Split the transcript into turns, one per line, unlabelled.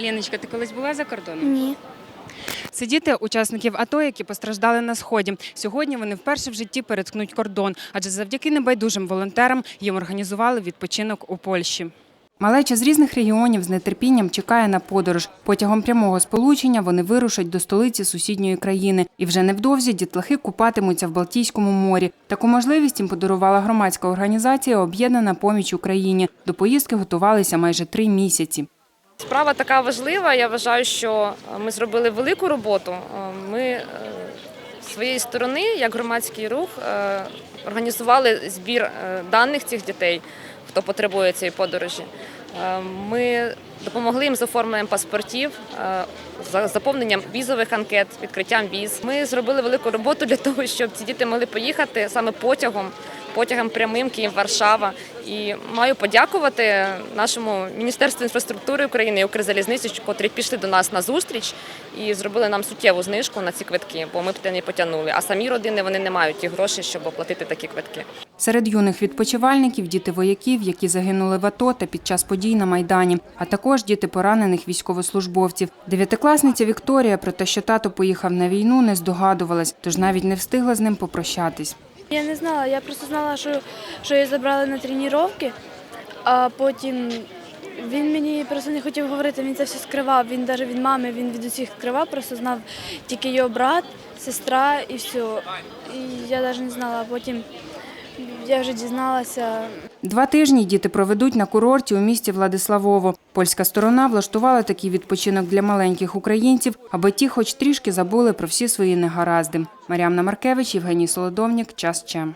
Аліночка, ти колись була за кордоном?
Ні.
Це діти учасників АТО, які постраждали на сході. Сьогодні вони вперше в житті переткнуть кордон, адже завдяки небайдужим волонтерам їм організували відпочинок у Польщі. Малеча з різних регіонів з нетерпінням чекає на подорож. Потягом прямого сполучення вони вирушать до столиці сусідньої країни. І вже невдовзі дітлахи купатимуться в Балтійському морі. Таку можливість їм подарувала громадська організація Об'єднана поміч Україні. До поїздки готувалися майже три місяці.
Справа така важлива. Я вважаю, що е, ми зробили велику роботу. Е, Ми е, з своєї сторони, як громадський рух, організували збір даних цих дітей, хто потребує цієї подорожі. Ми допомогли їм з оформленням паспортів, за- заповненням візових анкет, відкриттям віз. Ми зробили велику роботу для того, щоб ці діти могли поїхати саме потягом, потягом прямим Київ-Варшава. І маю подякувати нашому Міністерству інфраструктури України і Укрзалізниці, котрі пішли до нас на зустріч і зробили нам суттєву знижку на ці квитки, бо ми б те не потягнули. А самі родини вони не мають ті гроші, щоб оплатити такі квитки.
Серед юних відпочивальників діти вояків, які загинули в АТО та під час подій на Майдані, а також діти поранених військовослужбовців. Дев'ятикласниця Вікторія про те, що тато поїхав на війну, не здогадувалась, тож навіть не встигла з ним попрощатись.
Я не знала, я просто знала, що, що її забрали на тренування, а потім він мені просто не хотів говорити, він це все скривав. Він навіть від мами, він від усіх скривав, просто знав тільки його брат, сестра і все. І я навіть не знала, а потім я вже дізналася.
Два тижні діти проведуть на курорті у місті Владиславово. Польська сторона влаштувала такий відпочинок для маленьких українців, аби ті хоч трішки забули про всі свої негаразди. Мар'ямна Маркевич, Євгеній Солодовнік, час Чем.